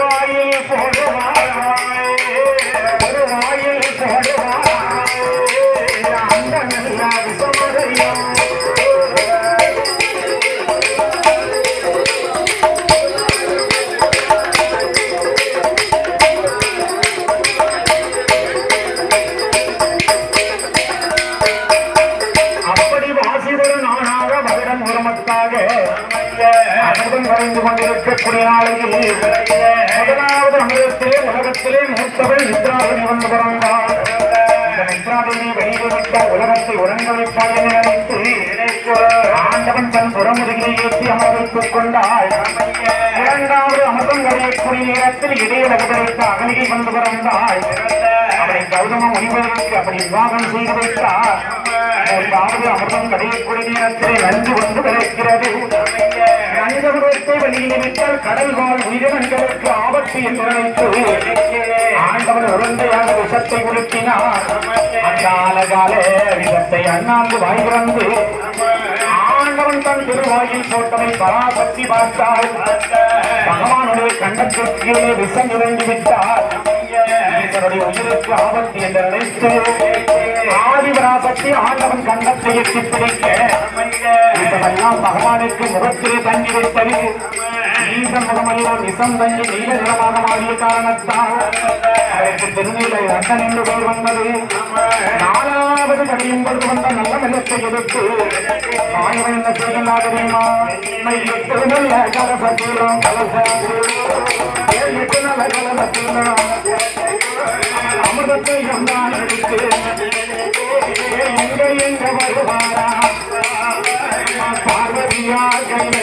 வாயில் அமிர்தம் கரைந்து கொண்டிருக்கக்கூடிய நாளையில் முதலாவது அமிர்தத்திலே உலகத்திலே மூத்தவள் நித்ராதேவி வந்து பிறந்தாள் நித்ராதேவி வெளியிட்ட உலகத்தை உறங்க வைப்பாள் என நினைத்து ஆண்டவன் தன் புறமுதுகினை ஏற்றி அமர வைத்துக் கொண்டாள் இரண்டாவது அமிர்தம் கரையக்கூடிய நேரத்தில் இடையில விதைத்த அகலிகை வந்து பிறந்தாள் அவரை கௌதம முனிவர்களுக்கு அப்படி விவாகம் செய்து வைத்தார் பாடு அமிர்தம் கடையக்கூடிய நேரத்திலே நஞ்சு வந்து கிடைக்கிறது நஞ்சமிரத்தை வெளியில் விட்டால் கடல் வாழ் உயிரினங்களுக்கு ஆபத்து என்று நினைத்து ஆண்டவன் உருண்டையான விஷத்தை உடுத்தினார். அந்த ஆலகால விஷத்தை அண்ணாந்து வாய் வந்து ஆண்டவன் தன் திருவாயில் போட்டதை பராசக்தி பார்த்தால் பகவானுடைய கண்டத்திற்கு விஷம் இறங்கி விட்டார் உயிருக்கு ஆபத்து என்று நினைத்து ஆதிபராசக்தி ஆண்டவன் கண்டத்தை எட்டி பிடிக்க. இதெல்லாம் பகவானுக்கு முகத்திலே தங்கி வைத்தது. ஈசன் முகமெல்லாம் விஷம் தங்கி நீல நிறமாக மாறிய காரணத்தால் அதற்கு திருநீலை ரத்தன் என்று பெயர் வந்தது. நாலாவது கடையும் பொழுது வந்த நல்ல மெல்லத்தை எடுத்து மாயவன் என்ன செய்யலாம் தெரியுமா? கலசம் நல்ல அமிர்தத்தை எடுத்து எங்க வருவாரா பார்வதியா கையை